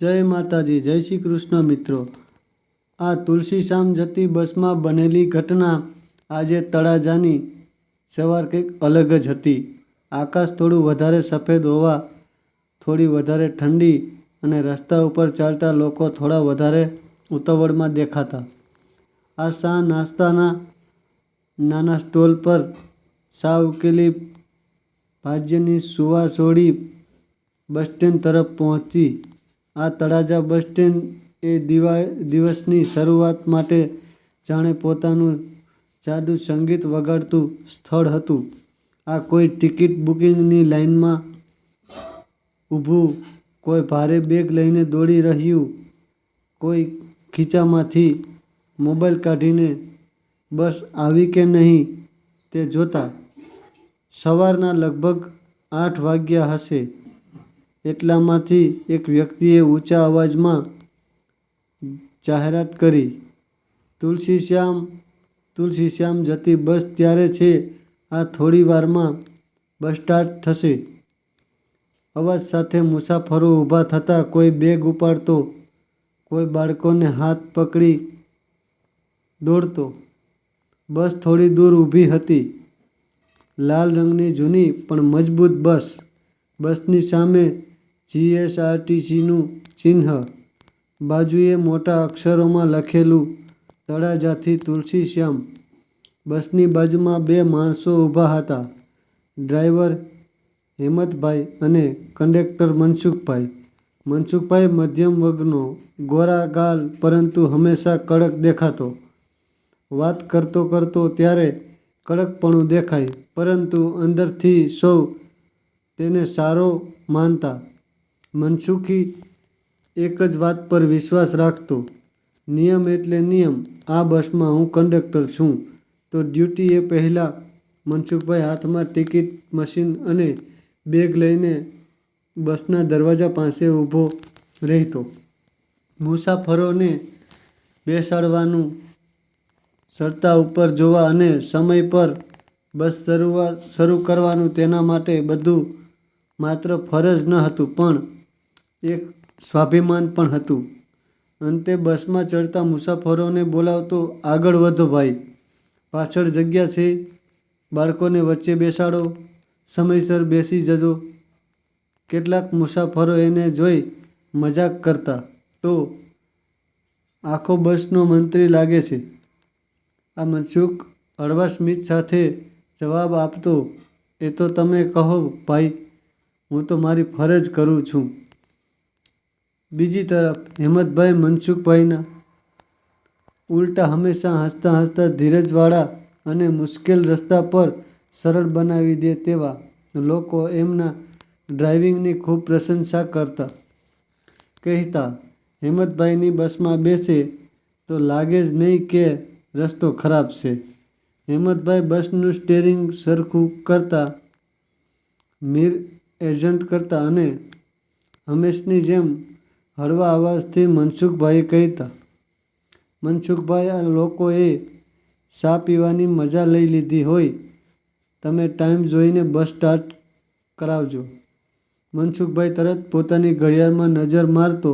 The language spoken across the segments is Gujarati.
જય માતાજી, જય શ્રી કૃષ્ણ મિત્રો. આ તુલસી શામ જતી બસમાં બનેલી ઘટના આજે તળાજાની સવાર કંઈક અલગ જ હતી. આકાશ થોડું વધારે સફેદ હોવા, થોડી વધારે ઠંડી અને રસ્તા ઉપર ચાલતા લોકો થોડા વધારે ઉતાવળમાં દેખાતા. આ શા નાસ્તાના નાના સ્ટોલ પર સા ઉકેલી ભાજ્યની સુવાસોડી બસ સ્ટેન્ડ તરફ પહોંચી. આ તળાજા બસ સ્ટેન્ડ એ દિવા દિવસની શરૂઆત માટે જાણે પોતાનું જાદુ સંગીત વગાડતું સ્થળ હતું. આ કોઈ ટિકિટ બુકિંગની લાઇનમાં ઊભું, કોઈ ભારે બેગ લઈને દોડી રહ્યું, કોઈ ખીચામાંથી મોબાઈલ કાઢીને બસ આવી કે નહીં તે જોતા સવારના લગભગ આઠ વાગ્યા હશે. એટલામાંથી એક વ્યક્તિએ ઊંચા અવાજમાં જાહેરાત કરી, તુલસી શ્યામ તુલસી શ્યામ જતી બસ ત્યારે છે, આ થોડી વારમાં બસ સ્ટાર્ટ થશે. અવાજ સાથે મુસાફરો ઊભા થતાં કોઈ બેગ ઉપાડતો, કોઈ બાળકોને હાથ પકડી દોડતો. બસ થોડી દૂર ઊભી હતી. લાલ રંગની જૂની પણ મજબૂત બસ, બસની સામે જીએસઆરટીસીનું ચિહ્ન. બાજુએ મોટા અક્ષરોમાં લખેલું તળાજાથી તુલસી શ્યામ. બસની બાજુમાં બે માણસો ઊભા હતા. ડ્રાઈવર હેમંતભાઈ અને કંડક્ટર મનસુખભાઈ. મનસુખભાઈ મધ્યમ વર્ગનો ગોરા ગાલ પરંતુ હંમેશા કડક દેખાતો. વાત કરતો કરતો ત્યારે કડકપણું દેખાય, પરંતુ અંદરથી સૌ તેને સારો માનતા. મનસુખી એક જ વાત પર વિશ્વાસ રાખતો, નિયમ એટલે નિયમ, આ બસમાં હું કંડક્ટર છું. તો ડ્યુટી એ પહેલાં મનસુખભાઈ હાથમાં ટિકિટ મશીન અને બેગ લઈને બસના દરવાજા પાસે ઊભો રહેતો. મુસાફરોને બેસાડવાનું સરતા ઉપર જોવા અને સમય પર બસ શરૂઆત શરૂ કરવાનું તેના માટે બધું માત્ર ફરજ ન હતું, પણ એક સ્વાભિમાન પણ હતું. અંતે બસમાં ચડતા મુસાફરોને બોલાવતો, આગળ વધો ભાઈ. પાછળ જગ્યા છે. બાળકોને વચ્ચે બેસાડો. સમયસર બેસી જજો. કેટલાક મુસાફરો એને જોઈ મજાક કરતા, તો આખો બસનો મંત્રી લાગે છે. આ મનસુખ હળવા સ્મિત સાથે જવાબ આપતો, એ તો તમે કહો ભાઈ, હું તો મારી ફરજ કરું છું. બીજી તરફ હિંમતભાઈ મનસુખભાઈના ઉલટા હંમેશા હસતા હસતા ધીરજવાળા અને મુશ્કેલ રસ્તા પર સરળ બનાવી દે તેવા લોકો એમના ડ્રાઇવિંગની ખૂબ પ્રશંસા કરતા. કહેતા, હિંમતભાઈની બસમાં બેસે તો લાગે જ નહીં કે રસ્તો ખરાબ છે. હિંમતભાઈ બસનું સ્ટેરિંગ સરખું કરતા મીર એજન્ટ કરતા અને હંમેશની જેમ હળવા અવાજથી મનસુખભાઈ કહેતા, મનસુખભાઈ, આ લોકોએ ચા પીવાની મજા લઈ લીધી હોય. તમે ટાઈમ જોઈને બસ સ્ટાર્ટ કરાવજો. મનસુખભાઈ તરત પોતાની ઘડિયાળમાં નજર મારતો,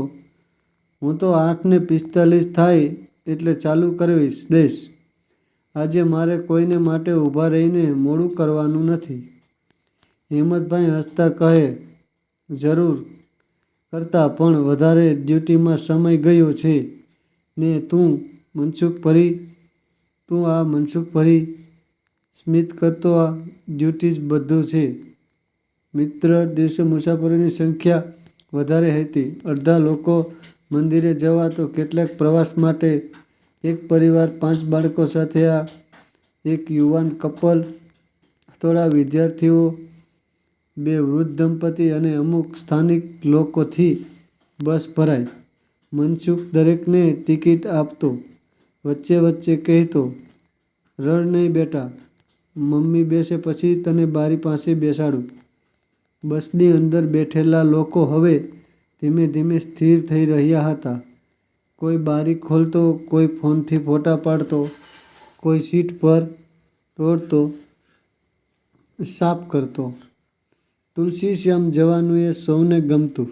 હું તો આઠને પિસ્તાલીસ થાય એટલે ચાલુ કરવીશ દઈશ આજે મારે કોઈને માટે ઊભા રહીને મોડું કરવાનું નથી. હિંમતભાઈ હસતા કહે, જરૂર કરતાં પણ વધારે ડ્યુટીમાં સમય ગયો છે. ને તું મનસુખ ભરી તું આ મનસુખ ભરી સ્મિત કરતો આ ડ્યુટી જ બધું છે. મિત્ર દિવસે મુસાફરોની સંખ્યા વધારે હતી. અડધા લોકો મંદિરે જવા તો કેટલાક પ્રવાસ માટે. એક પરિવાર પાંચ બાળકો સાથે આ એક યુવાન કપલ થોડા વિદ્યાર્થીઓ બે વૃદ્ધ દંપતી અને અમુક સ્થાનિક લોકોથી બસ ભરાય મનસુખ દરેકને ટિકિટ આપતો, વચ્ચે વચ્ચે કહેતો, રડ નહીં બેટા, મમ્મી બેસે પછી તને બારી પાસે બેસાડું. બસની અંદર બેઠેલા લોકો હવે ધીમે ધીમે સ્થિર થઈ રહ્યા હતા. કોઈ બારી ખોલતો, કોઈ ફોનથી ફોટા પાડતો, કોઈ સીટ પર દોડતો, સાફ કરતો. તુલસી શ્યામ જવાનું એ સૌને ગમતું.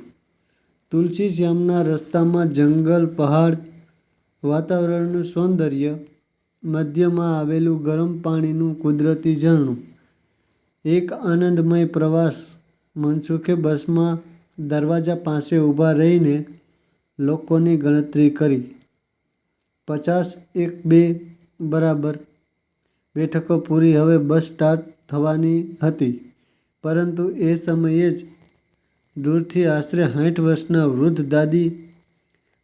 તુલસી શ્યામના રસ્તામાં જંગલ, પહાડ, વાતાવરણનું સૌંદર્ય, મધ્યમાં આવેલું ગરમ પાણીનું કુદરતી ઝરણું, એક આનંદમય પ્રવાસ, મનસુખે બસમાં દરવાજા પાસે ઊભા રહીને લોકોની ગણતરી કરી. પચાસ એક બે બરાબર. બેઠકો પૂરી હવે બસ સ્ટાર્ટ થવાની હતી. પરંતુ એ સમયે જ દૂરથી આશરે સાઠ વર્ષના વૃદ્ધ દાદી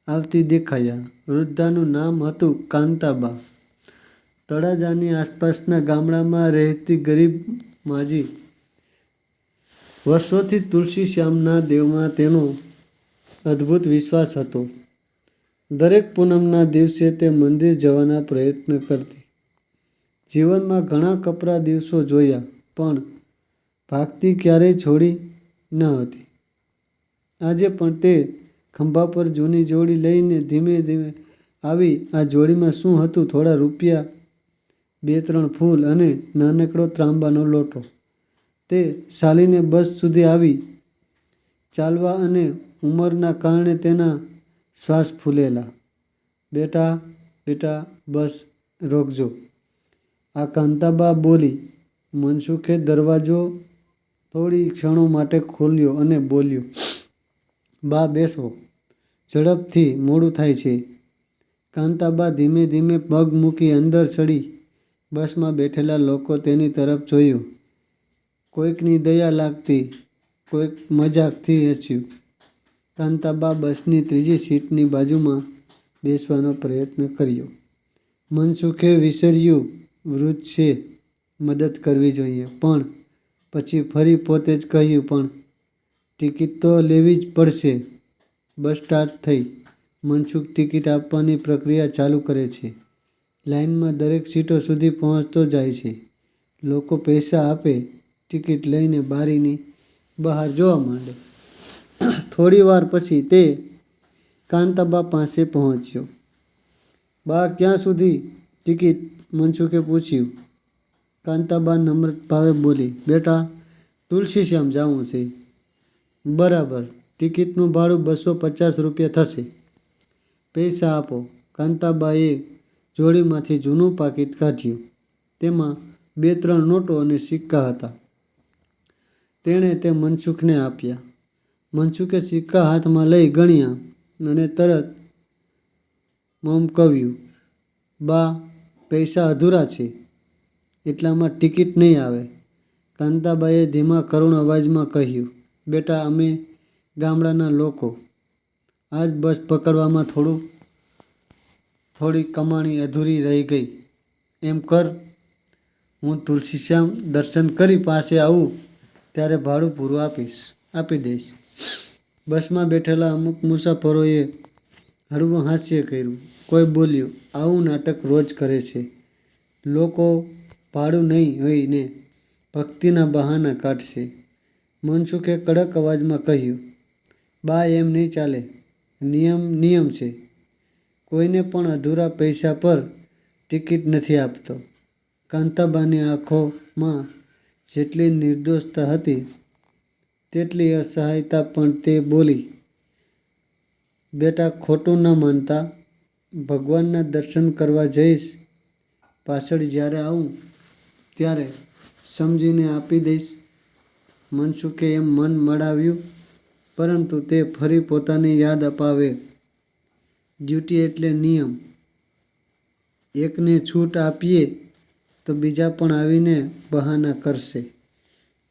આવતી દેખાયા. વૃદ્ધાનું નામ હતું કાંતાબા. તળાજાની આસપાસના ગામડામાં રહેતી ગરીબ માજી વર્ષોથી તુલસી શ્યામના દેવમાં તેનો અદ્ભુત વિશ્વાસ હતો. દરેક પૂનમના દિવસે તે મંદિર જવાના પ્રયત્ન કરતી. જીવનમાં ઘણા કપરા દિવસો જોયા, પણ ભાગતી ક્યારેય છોડી ન હતી. આજે પણ તે ખંભા પર જૂની જોડી લઈને ધીમે ધીમે આવી આ જોડીમાં શું હતું થોડા રૂપિયા બે ત્રણ ફૂલ અને નાનકડો ત્રાંબાનો લોટો. તે ચાલીને બસ સુધી આવી. ચાલવા અને ઉંમરના કારણે તેના શ્વાસ ફૂલેલા. બેટા બેટા, બસ, રોકજો. આ કાંતાબા બોલી, મનસુખે દરવાજો થોડી ક્ષણો માટે ખોલ્યો અને બોલ્યો, બા, બેસો. ઝડપથી મોડું થાય છે. કાંતાબા ધીમે ધીમે પગ મૂકી અંદર ચડી બસમાં બેઠેલા લોકો તેની તરફ જોયું. કોઈકની દયા લાગતી, કોઈક મજાકથી હસ્યું. કાંતાબા બસની ત્રીજી સીટની બાજુમાં બેસવાનો પ્રયત્ન કર્યો. મનસુખે વિસર્યું વૃદ્ધ છે. મદદ કરવી જોઈએ. પણ પછી ફરી પોતે જ કહ્યું પણ, ટિકિટ તો લેવી જ પડશે. બસ સ્ટાર્ટ થઈ. મનસુખ ટિકિટ આપવાની પ્રક્રિયા ચાલુ કરે છે. લાઇનમાં દરેક સીટો સુધી પહોંચતો જાય છે. લોકો પૈસા આપે, ટિકિટ લઈને બારીની બહાર જોવા માંડે. થોડી વાર પછી તે કાંતાબા પાસે પહોંચ્યો. બા, ક્યાં સુધી? ટિકિટ મનસુખે પૂછ્યું. કાંતાબા નમ્ર ભાવે બોલી, બેટા, તુલસી શ્યામ જવું છે. બરાબર, ટિકિટનું ભાડું બસો પચાસ રૂપિયા થશે. પૈસા આપો. કાંતાબાએ જોડીમાંથી જૂનું પાકીટ કાઢ્યું. તેમાં બે ત્રણ નોટો અને સિક્કા હતા. તેણે તે મનસુખને આપ્યા. મનસુખે સિક્કા હાથમાં લઈ ગણ્યા અને તરત મમકવ્યું, બા, પૈસા અધૂરા છે. એટલામાં ટિકિટ નહીં આવે. કાંતાબાઈએ ધીમા કરુણ અવાજમાં કહ્યું, બેટા, અમે ગામડાના લોકો. આજ બસ પકડવામાં થોડું, થોડી કમાણી અધૂરી રહી ગઈ. એમ કર, હું તુલસીશ્યામ દર્શન કરી પાસે આવું, ત્યારે ભાડું પૂરું આપીશ, આપી દઈશ. બસમાં બેઠેલા અમુક મુસાફરોએ હળવું હાસ્ય કર્યું. કોઈ બોલ્યું, આવું નાટક રોજ કરે છે. લોકો ભાડું નહીં હોય ને ભક્તિના બહાના કાઢશે. મનસુખે કડક અવાજમાં કહ્યું, બા, એમ નહીં ચાલે. નિયમ નિયમ છે. કોઈને પણ અધૂરા પૈસા પર ટિકિટ નથી આપતો. કાંતાબાની આંખોમાં જેટલી નિર્દોષતા હતી, તેટલી અસહાયતા પણ તે બોલી, બેટા, ખોટું ન માનતા. ભગવાનના દર્શન કરવા જઈશ. પાછળ જ્યારે આવું ત્યારે સમજીને આપી દઈશ. મનસુખે એમ મન મળાવ્યું, પરંતુ તે ફરી પોતાની યાદ અપાવે. ડ્યુટી એટલે નિયમ. એકને છૂટ આપીએ તો બીજા પણ આવીને બહાના કરશે.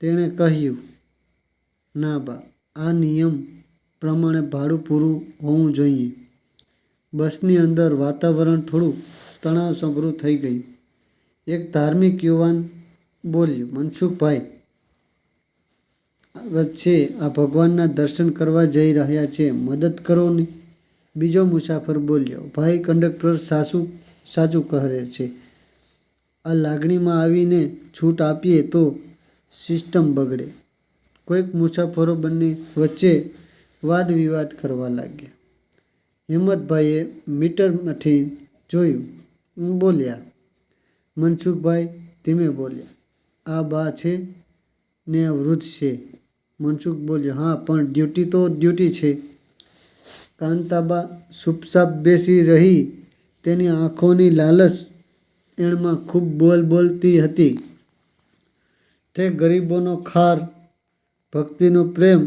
તેણે કહ્યું, ના બા, આ નિયમ પ્રમાણે ભાડું પૂરું હોવું જોઈએ. બસની અંદર વાતાવરણ થોડું તણાવ સંભરું થઈ ગયું. એક ધાર્મિક યુવાન બોલ્યું, મનસુખભાઈ વચ્ચે આ ભગવાનના દર્શન કરવા જઈ રહ્યા છે, મદદ કરો ને. બીજો મુસાફર બોલ્યો, ભાઈ, કંડક્ટર સાસુ, સાચું કહે છે, આ લાગણીમાં આવીને છૂટ આપીએ તો સિસ્ટમ બગડે. કોઈક મુસાફરો બંને વચ્ચે વાદ વિવાદ કરવા લાગ્યા. હિંમતભાઈએ મીટરમાંથી જોયું બોલ્યા મનસુખભાઈ ધીમે બોલ્યા, આ બા છે ને આ વૃદ્ધ છે. મનસુખ બોલ્યો, હા, પણ ડ્યુટી તો ડ્યુટી છે. કાંતાબા સુપસાપ બેસી રહી, તેની આંખોની લાલચ એણમાં ખૂબ બોલ બોલતી હતી. તે ગરીબોનો ખાર, ભક્તિનો પ્રેમ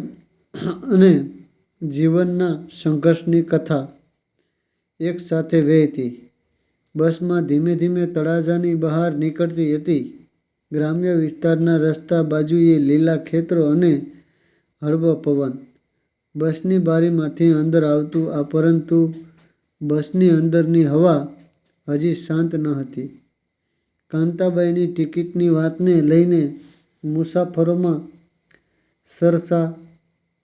અને જીવનના સંઘર્ષની કથા એક સાથે વહેતી. બસમાં ધીમે ધીમે તળાજાની બહાર નીકળતી હતી. ગ્રામ્ય વિસ્તારના રસ્તા બાજુએ લીલા ખેતરો અને હળવો પવન. બસની બારીમાંથી અંદર આવતું આ પરંતુ બસની અંદરની હવા હજી શાંત ન હતી. કાંતાબાઈની ટિકિટની વાતને લઈને મુસાફરોમાં સરસા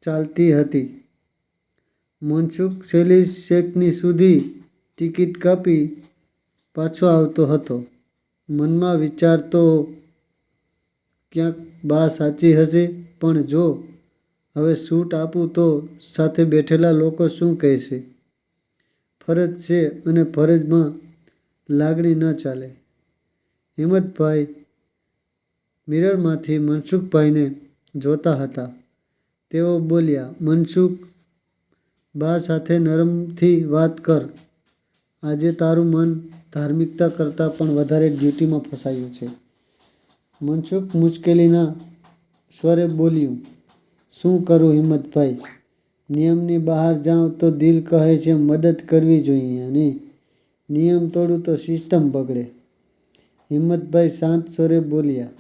ચાલતી હતી. મનસુખ છેલ્લી શેખની સુધી ટિકિટ કાપી પાછો આવતો હતો. મનમાં વિચારતો ક્યાંક બા સાચી હશે? પણ જો હવે સૂટ આપું તો સાથે બેઠેલા લોકો શું કહેશે? ફરજ છે અને ફરજમાં લાગણી ન ચાલે. હિંમતભાઈ મિરરમાંથી મનસુખભાઈને જોતા હતા. તેઓ બોલ્યા, મનસુખ, બા સાથે નરમથી વાત કર. આજે તારું મન ધાર્મિકતા કરતાં પણ વધારે ડ્યુટીમાં ફસાયું છે. મનસુખ મુશ્કેલીના સ્વરે બોલ્યું, શું કરું હિંમતભાઈ? નિયમની બહાર જાઉં તો દિલ કહે છે મદદ કરવી જોઈએ અને નિયમ તોડું તો સિસ્ટમ બગડે. હિંમતભાઈ શાંત સ્વરે બોલ્યા,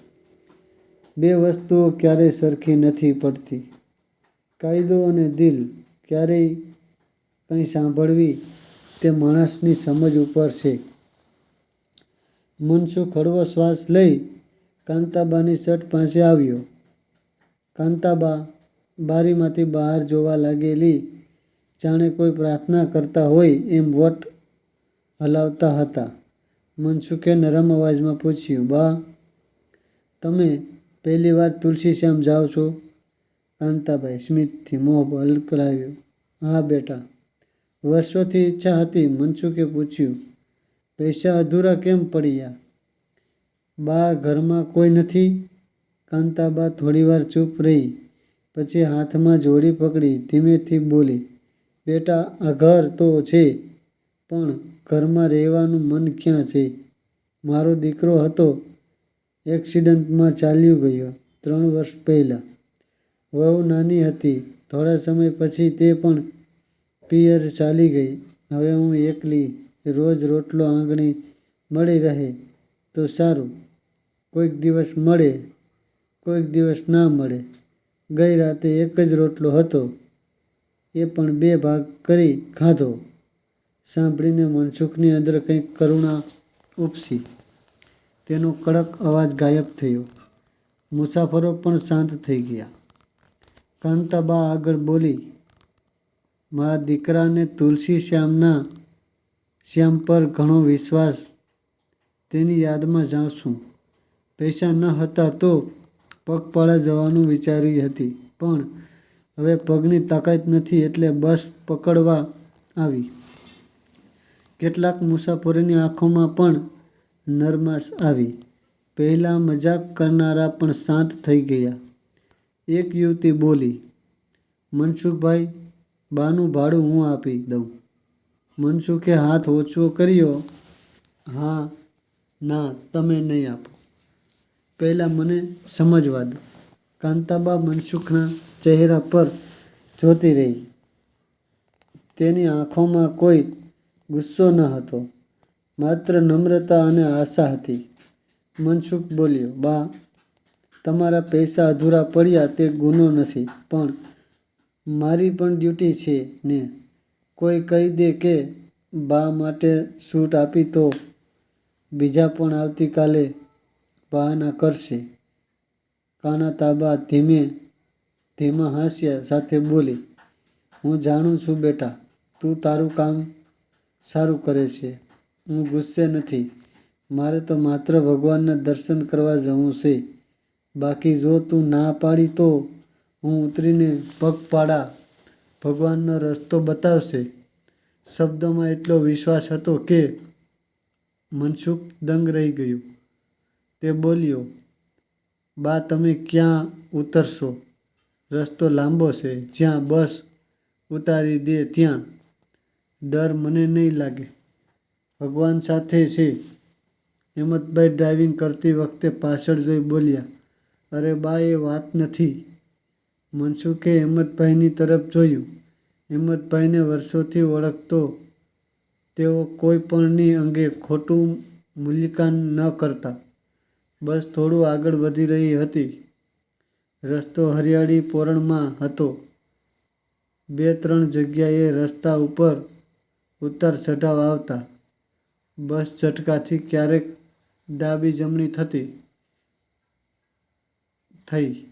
બે વસ્તુઓ ક્યારેય સરખી નથી પડતી. કાયદો અને દિલ ક્યારેય કંઈ સાંભળવી તે માણસની સમજ ઉપર છે. મનસુખ હળવો શ્વાસ લઈ કાંતાબાની શર્ટ પાસે આવ્યો. કાંતાબા બારીમાંથી બહાર જોવા લાગેલી, જાણે કોઈ પ્રાર્થના કરતા હોય એમ વટ હલાવતા હતા. મનસુખે નરમ અવાજમાં પૂછ્યું, બા, તમે પહેલી વાર તુલસી શ્યામ જાઓ છો? કાંતાબાઈ સ્મિતથી મોહ હલકલાવ્યો, હા બેટા. વર્ષોથી ઈચ્છા હતી મનસુખે પૂછ્યું પૈસા અધૂરા કેમ પડ્યા? બા, ઘરમાં કોઈ નથી? કાંતાબા થોડીવાર ચૂપ રહી, પછી હાથમાં જોડી પકડી, ધીમેથી બોલી, બેટા, આ ઘર તો છે, પણ ઘરમાં રહેવાનું મન ક્યાં છે? મારો દીકરો હતો, એક્સિડન્ટમાં ચાલ્યો ગયો ત્રણ વર્ષ પહેલાં. વહુ નાની હતી, થોડા સમય પછી તે પણ પિયર ચાલી ગઈ. હવે હું એકલી રોજ રોટલો આંગણે મળી રહે તો સારું. કોઈક દિવસ મળે, કોઈક દિવસ ના મળે. ગઈ રાતે એક જ રોટલો હતો. એ પણ બે ભાગ કરી ખાધો. સાંભળીને મનસુખની અંદર કંઈક કરુણા ઉપસી. તેનો કડક અવાજ ગાયબ થયો. મુસાફરો પણ શાંત થઈ ગયા. કાંતાબા આગળ બોલી મારા દીકરાને તુલસી શ્યામના શ્યામ પર ઘણો વિશ્વાસ તેની યાદમાં જાઉં છું. પૈસા ન હતા તો પગપાળા જવાનું વિચારી હતી, પણ હવે પગની તાકાત નથી એટલે બસ પકડવા આવી. કેટલાક મુસાફરોની આંખોમાં પણ નરમાશ આવી. પહેલાં મજાક કરનારા પણ શાંત થઈ ગયા. એક યુવતી બોલી, મનસુખભાઈ, બાનું ભાડું હું આપી દઉં. મનસુખે હાથ ઓછો કર્યો. હા, ના, તમે નહીં આપો. પહેલાં મને સમજવા દો. કાંતાબા મનસુખના ચહેરા પર જોતી રહી. તેની આંખોમાં કોઈ ગુસ્સો ન હતો, માત્ર નમ્રતા અને આશા હતી. મનસુખ બોલ્યો, બા, તમારા પૈસા અધૂરા પડ્યા, તે ગુનો નથી, પણ મારી પણ ડ્યુટી છે ને. કોઈ કહી દે કે, બા માટે છૂટ આપી તો બીજા પણ આવતીકાલે બહાના કરશે. કાના તાબા ધીમે ધીમા હાસ્યા સાથે બોલી, હું જાણું છું બેટા, તું તારું કામ સારું કરે છે. હું ગુસ્સે નથી. મારે તો માત્ર ભગવાનના દર્શન કરવા જવું છે. બાકી જો તું ના પાડી તો હું ઉતરીને પગપાળા ભગવાનનો રસ્તો બતાવશે. શબ્દોમાં એટલો વિશ્વાસ હતો કે મનસુખ દંગ રહી ગયું. તે બોલ્યો, બા, તમે ક્યાં ઉતરશો? રસ્તો લાંબો છે. જ્યાં બસ ઉતારી દે, ત્યાં. ડર મને નહીં લાગે. ભગવાન સાથે છે. હેમંતભાઈ ડ્રાઇવિંગ કરતી વખતે પાછળ જોઈ બોલ્યા, અરે બા, એ વાત નથી. મનસુખે હેમંતભાઈની તરફ જોયું. હેમંતભાઈને વર્ષોથી ઓળખતો તેઓ કોઈ પણની અંગે ખોટું મૂલ્યાંકન ન કરતા. બસ થોડું આગળ વધી રહી હતી. રસ્તો હરિયાળી પોરણમાં હતો. બે ત્રણ જગ્યાએ રસ્તા ઉપર ઉતાર ચઢાવ આવતા. બસ ઝટકાથી ક્યારેક ડાબી જમણી થતી થઈ.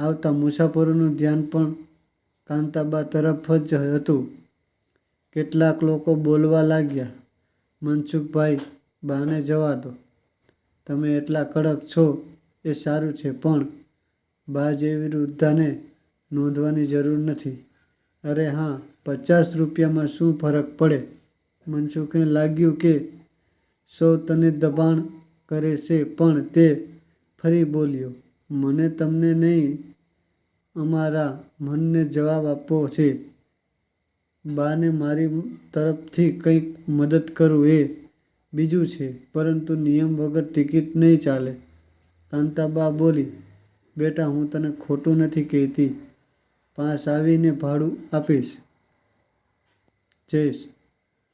આવતા મુસાફરોનું ધ્યાન પણ કાંતાબા તરફ જ હતું. કેટલાક લોકો બોલવા લાગ્યા, મનસુખભાઈ બાને જવા દો. તમે એટલા કડક છો, એ સારું છે, પણ બા જેવી વૃદ્ધાને નોંધવાની જરૂર નથી. અરે હા, પચાસ રૂપિયામાં શું ફરક પડે? મનસુખને લાગ્યું કે સૌ તને દબાણ કરે છે, પણ તે ફરી બોલ્યો, મને તમને નહીં અમારા મનને જવાબ આપવો છે. બાને મારી તરફથી કંઈક મદદ કરું એ બીજું છે, પરંતુ નિયમ વગર ટિકિટ નહીં ચાલે. કાંતાબા બોલી, બેટા, હું તને ખોટું નથી કહેતી. પાસ આવીને ભાડું આપીશ. જઈશ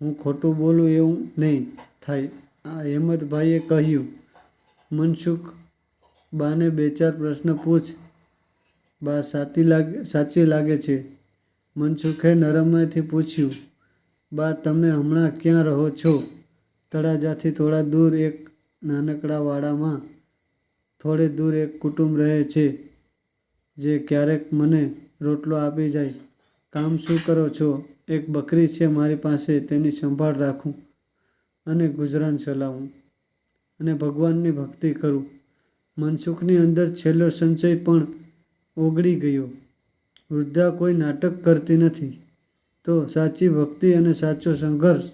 હું ખોટું બોલું એવું નહીં થાય, આ હેમંતભાઈએ કહ્યું. મનસુખ, બાને બે ચાર પ્રશ્ન પૂછ. બા સાચી લાગે સાચી લાગે છે. મનસુખે નરમાઈથી પૂછ્યું, બા, તમે હમણાં ક્યાં રહો છો? તળાજાથી થોડા દૂર એક નાનકડા વાડામાં થોડે દૂર એક કુટુંબ રહે છે, જે ક્યારેક મને રોટલો આપી જાય. કામ શું કરો છો? એક બકરી છે મારી પાસે, તેની સંભાળ રાખું અને ગુજરાન ચલાવું અને ભગવાનની ભક્તિ કરું. મનસુખની અંદર છેલ્લો સંચય પણ ઓગળી ગયો. વૃદ્ધા કોઈ નાટક કરતી નથી. તો સાચી ભક્તિ અને સાચો સંઘર્ષ,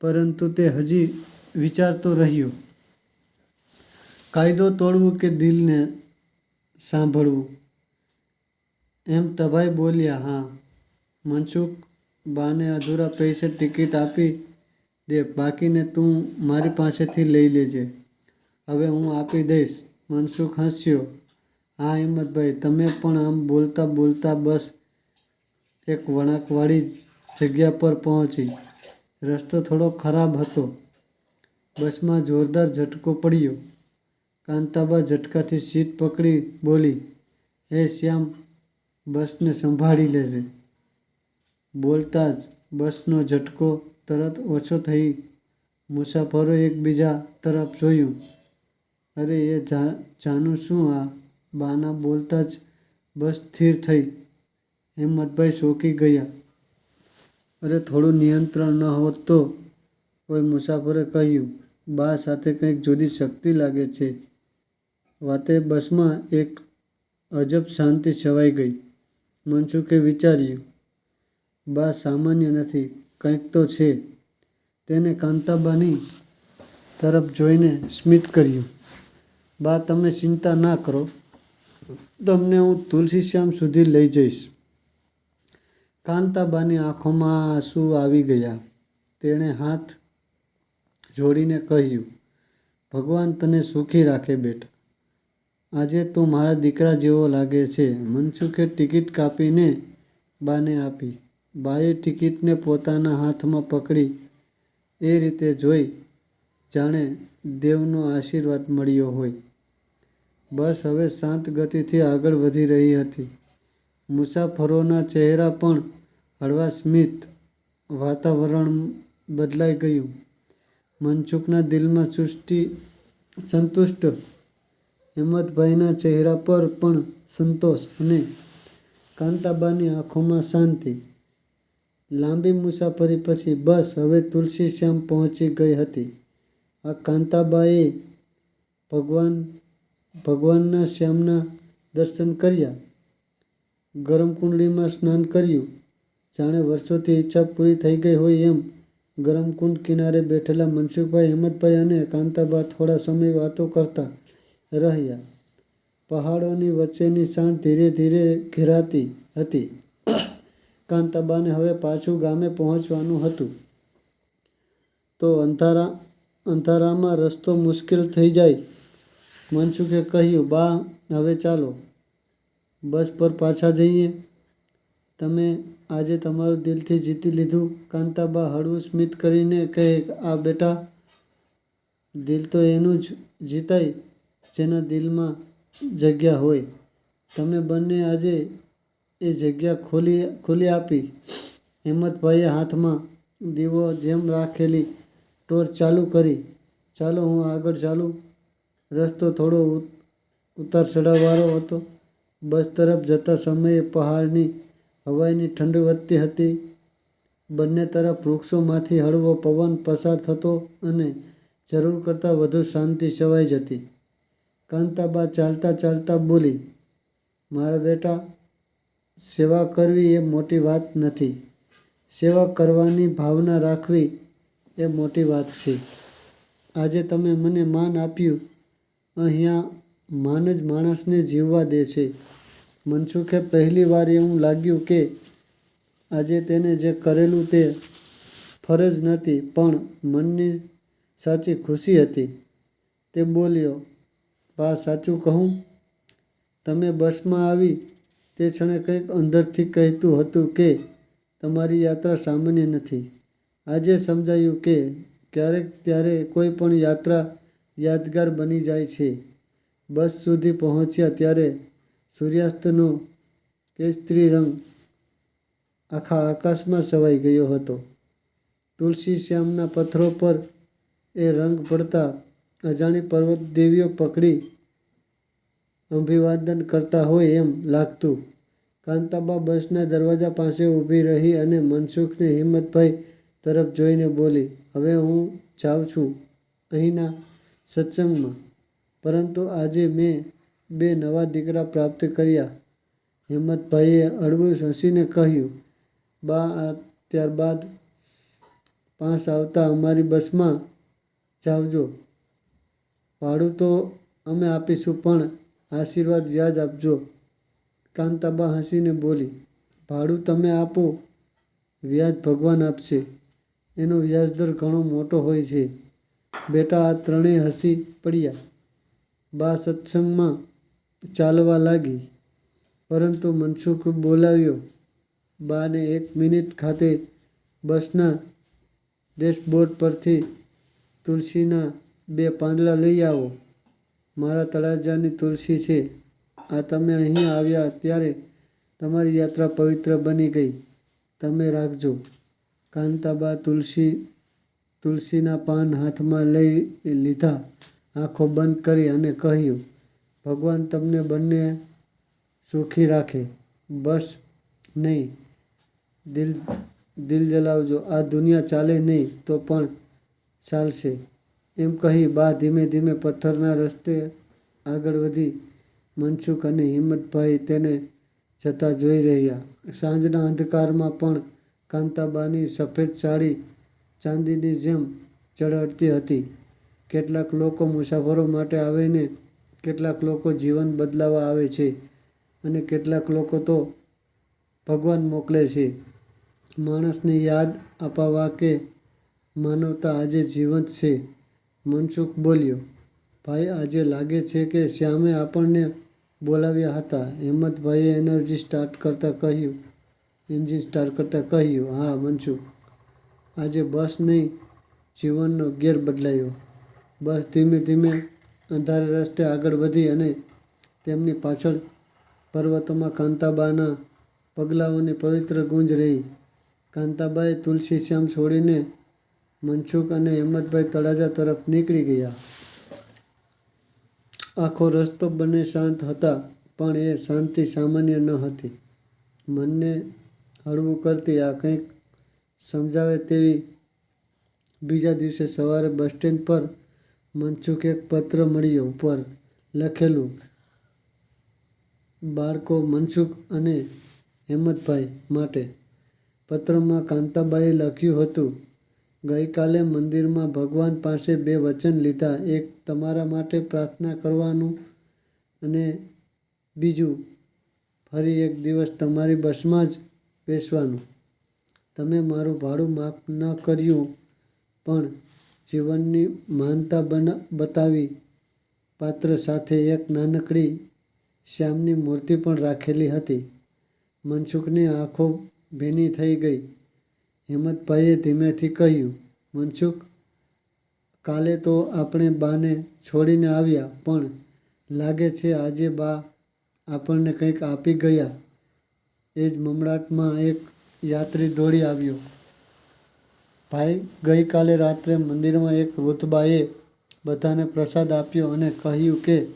પરંતુ તે હજી વિચારતો રહ્યો. કાયદો તોડવું કે દિલને સાંભળવું? એમ તભાઈ બોલ્યા, હા, મનસુખ બાને અધૂરા પૈસે ટિકિટ આપી દે, બાકીને તું મારી પાસેથી લઈ લેજે. હવે હું આપી દઈશ. મનસુખ હસ્યો. હા, હિંમતભાઈ, તમે પણ આમ બોલતા બોલતા બસ એક વળાંકવાળી જગ્યા પર પહોંચી. રસ્તો થોડો ખરાબ હતો. બસમાં જોરદાર ઝટકો પડ્યો. કાંતાબા ઝટકાથી સીટ પકડી બોલી, હે શ્યામ, બસને સંભાળી લેજે. બોલતા જ બસનો ઝટકો તરત ઓછો થઈ મુસાફરો એકબીજા તરફ જોયું. અરે, એ જા, જાનું શું આ? બાના બોલતા જ બસ સ્થિર થઈ. હિંમતભાઈ શોકી ગયા. અરે થોડું નિયંત્રણ ન હોત તો? કોઈ મુસાફરે કહ્યું, બા સાથે કંઈક જુદી શક્તિ લાગે છે. વાતે બસમાં એક અજબ શાંતિ છવાઈ ગઈ. મનસુખે વિચાર્યું, બા સામાન્ય નથી, કંઈક તો છે. તેને કાંતાબાની તરફ જોઈને સ્મિત કર્યું, બા, તમે ચિંતા ના કરો. તમને હું તુલસીશ્યામ સુધી લઈ જઈશ. કાંતાબાની આંખોમાં આંસુ આવી ગયા. તેણે હાથ જોડીને કહ્યું, ભગવાન તને સુખી રાખે બેટા. આજે તું મારા દીકરા જેવો લાગે છે. મનસુખે ટિકિટ કાપીને બાને આપી. બાએ ટિકિટને પોતાના હાથમાં પકડી. એ રીતે જોઈ જાણે દેવનો આશીર્વાદ મળ્યો હોય. બસ હવે શાંત ગતિથી આગળ વધી રહી હતી. મુસાફરોના ચહેરા પણ હળવા સ્મિત વાતાવરણ બદલાઈ ગયું. મનસુખના દિલમાં સૃષ્ટિ સંતુષ્ટ, હિંમતભાઈના ચહેરા પર પણ સંતોષ અને કાંતાબાની આંખોમાં શાંતિ. લાંબી મુસાફરી પછી બસ હવે તુલસીશ્યામ પહોંચી ગઈ હતી. આ કાંતાબાએ ભગવાન ભગવાનના શ્યામના દર્શન કર્યા. ગરમ કુંડલીમાં સ્નાન કર્યું. જાણે વર્ષોથી ઈચ્છા પૂરી થઈ ગઈ હોય એમ. ગરમ કુંડ કિનારે બેઠેલા મનસુખભાઈ, હિંમતભાઈ અને કાંતાબા થોડા સમય વાતો કરતા રહ્યા. પહાડોની વચ્ચેની સાંજ ધીરે ધીરે ઘેરાતી હતી. કાંતાબાને હવે પાછું ગામે પહોંચવાનું હતું. તો અંધારા, અંધારામાં રસ્તો મુશ્કેલ થઈ જાય. મનસુખે કહ્યું, બા, હવે ચાલો, બસ પર પાછા જઈએ. તમે આજે તમારું દિલથી જીતી લીધું. કાંતાબા હળવું સ્મિત કરીને કહે, આ બેટા, દિલ તો એનું જ જીતાય, જેના દિલમાં જગ્યા હોય. તમે બંને આજે એ જગ્યા ખોલી ખોલી આપી. હિંમતભાઈએ હાથમાં દીવો જેમ રાખેલી ટોર્ચ ચાલુ કરી. ચાલો, હું આગળ ચાલું. રસ્તો થોડો ઉતાર ચઢાવવાળો હતો. બસ તરફ જતા સમયે પહાડની હવાની ઠંડ વધતી હતી. બંને તરફ વૃક્ષોમાંથી હળવો પવન પસાર થતો અને જરૂર કરતાં વધુ શાંતિ છવાઈ જતી. કાંતાબા ચાલતા ચાલતા બોલી, મારા બેટા, સેવા કરવી એ મોટી વાત નથી. સેવા કરવાની ભાવના રાખવી એ મોટી વાત છે. આજે તમે મને માન આપ્યું અહીંયા માન જ માણસને જીવવા દે છે. મનસુખે પહેલી વાર એવું લાગ્યું કે આજે તેને જે કરેલું તે ફરજ નથી, પણ મનની સાચી ખુશી હતી. તે બોલ્યો, બા, સાચું કહું? તમે બસમાં આવી તે ક્ષણે કંઈક અંદરથી કહેતું હતું કે તમારી યાત્રા સામાન્ય નથી. આજે સમજાયું કે ક્યારેક ત્યારે કોઈ પણ યાત્રા યાદગાર બની જાય છે. બસ સુધી પહોંચ્યા ત્યારે સૂર્યાસ્તનો કેસરી રંગ આખા આકાશમાં છવાઈ ગયો હતો. તુલસી શ્યામના પથ્થરો પર એ રંગ પડતા અજાણી પર્વત દેવીઓ પકડી અભિવાદન કરતા હોય એમ લાગતું. કાંતાબા બસના દરવાજા પાસે ઊભી રહી અને મનસુખને હિંમતભાઈ તરફ જોઈને બોલી, હવે હું જાઉં છું અહીંના સત્સંગમાં. પરંતુ આજે મેં બે નવા દીકરા પ્રાપ્ત કર્યા. હિંમતભાઈએ હળવું હસીને કહ્યું, બા ત્યારબાદ પાસ આવતા અમારી બસમાં જાવજો. ભાડું તો અમે આપીશું, પણ આશીર્વાદ વ્યાજ આપજો. કાંતાબા હસીને બોલી, ભાડું તમે આપો, વ્યાજ ભગવાન આપશે. એનો વ્યાજદર ઘણો મોટો હોય છે. બેટા આ ત્રણેય હસી પડ્યા. બા સત્સંગમાં ચાલવા લાગી, પરંતુ મનસુખ બોલાવ્યો, બાને એક મિનિટ ખાતે બસના ડેશબોર્ડ પરથી તુલસીના બે પાંદડા લઈ આવો. મારા તળાજાની તુલસી છે. આ તમે અહીં આવ્યા ત્યારે તમારી યાત્રા પવિત્ર બની ગઈ. તમે રાખજો. કાંતાબા તુલસી તુલસીના પાન હાથમાં લઈ લીધા. આંખો બંધ કરી અને કહ્યું, ભગવાન તમને બંને સુખી રાખે. બસ નહીં. દિલ દિલ જલાવજો. આ દુનિયા ચાલે નહીં તો પણ ચાલશે. એમ કહી બા ધીમે ધીમે પથ્થરના રસ્તે આગળ વધી. મનસુખ અને હિંમતભાઈ તેને જતા જોઈ રહ્યા. સાંજના અંધકારમાં પણ કાંતાબાની સફેદ સાડી ચાંદીની જેમ ચળહળતી હતી. કેટલાક લોકો મુસાફરો માટે આવીને કેટલાક લોકો જીવન બદલાવા આવે છે અને કેટલાક લોકો તો ભગવાન મોકલે છે. માણસને યાદ અપાવવા કે માનવતા આજે જીવંત છે, મનસુખ બોલ્યો. ભાઈ, આજે લાગે છે કે શ્યામે આપણને બોલાવ્યા હતા. હિંમતભાઈએ એનર્જી સ્ટાર્ટ કરતાં કહ્યું. એન્જિન સ્ટાર્ટ કરતાં કહ્યું, હા, મનસુખ આજે બસ નહીં, જીવનનો ગેર બદલાયો. બસ ધીમે ધીમે અંધારે રસ્તે આગળ વધી અને તેમની પાછળ પર્વતોમાં કાંતાબાના પગલાઓની પવિત્ર ગુંજ રહી. કાંતાબાએ તુલસી શ્યામ છોડીને મનસુખ અને હિંમતભાઈ તળાજા તરફ નીકળી ગયા. આખો રસ્તો બંને શાંત હતા, પણ એ શાંતિ સામાન્ય ન હતી. મનને હળવું કરતી આ કંઈક સમજાવે તેવી બીજા દિવસે સવારે બસ સ્ટેન્ડ પર મનસુખ એક પત્ર મળ્યો ઉપર લખેલું, બાળકો મનસુખ અને હેમતભાઈ માટે. પત્રમાં કાંતાબાઈએ લખ્યું હતું, ગઈકાલે મંદિરમાં ભગવાન પાસે બે વચન લીધા. એક, તમારા માટે પ્રાર્થના કરવાનું અને બીજું, ફરી એક દિવસ તમારી બસમાં જ બેસવાનું. તમે મારું ભાડું માફ ન કર્યું, પણ જીવનની માનતા બના, બતાવી. પાત્ર સાથે એક નાનકડી શ્યામની મૂર્તિ પણ રાખેલી હતી. મનસુખની આંખો ભીની થઈ ગઈ. હિંમતભાઈએ ધીમેથી કહ્યું, મનસુખ, કાલે તો આપણે બાને છોડીને આવ્યા, પણ લાગે છે આજે બા આપણને કંઈક આપી ગયા. એ જ મમડાટમાં એક યાત્રી દોડી આવ્યો. ભાઈ, ગઈકાલે રાત્રે મંદિરમાં એક વૃદ્ધબાએ બધાને પ્રસાદ આપ્યો અને કહ્યું કે,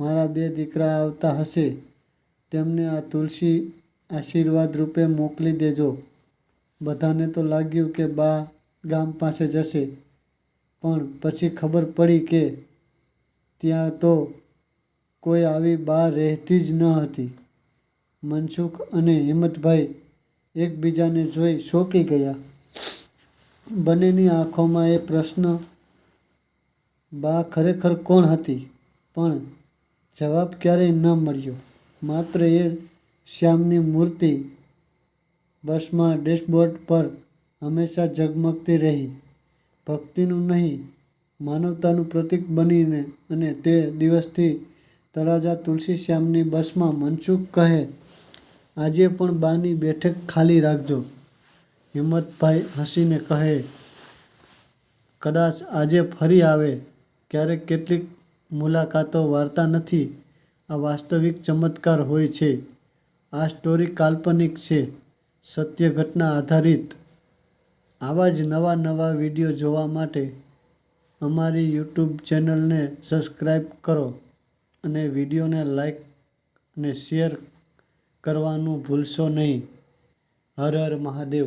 મારા બે દીકરા આવતા હશે. તેમને આ તુલસી આશીર્વાદ રૂપે મોકલી દેજો. બધાને તો લાગ્યું કે બા ગામ પાસે જશે. પણ પછી ખબર પડી કે ત્યાં તો કોઈ આવી બા રહેતી જ ન હતી. મનસુખ અને હિંમતભાઈ એકબીજાને જોઈ ચોંકી ગયા. બંનેની આંખોમાં એ પ્રશ્ન, બા, ખરેખર કોણ હતી? પણ જવાબ ક્યારેય ન મળ્યો. માત્ર એ શ્યામની મૂર્તિ બસમાં ડેશબોર્ડ પર હંમેશા ઝગમગતી રહી. ભક્તિનું નહીં, માનવતાનું પ્રતીક બનીને અને તે દિવસથી તળાજા તુલસી શ્યામની બસમાં મનસુખ કહે આજે પણ બાની બેઠક ખાલી રાખજો. હિંમતભાઈ હસીને કહે, કદાચ આજે ફરી આવે. ક્યારેક કેટલીક મુલાકાતો વાર્તા નથી. આ વાસ્તવિક ચમત્કાર હોય છે. આ સ્ટોરી કાલ્પનિક છે. સત્ય ઘટના આધારિત. આવા જ નવા નવા વીડિયો જોવા માટે અમારી યુટ્યુબ ચેનલને સબસ્ક્રાઈબ કરો અને વિડીયોને લાઈક અને શેર કરવાનું ભૂલશો નહીં. હર હર મહાદેવ.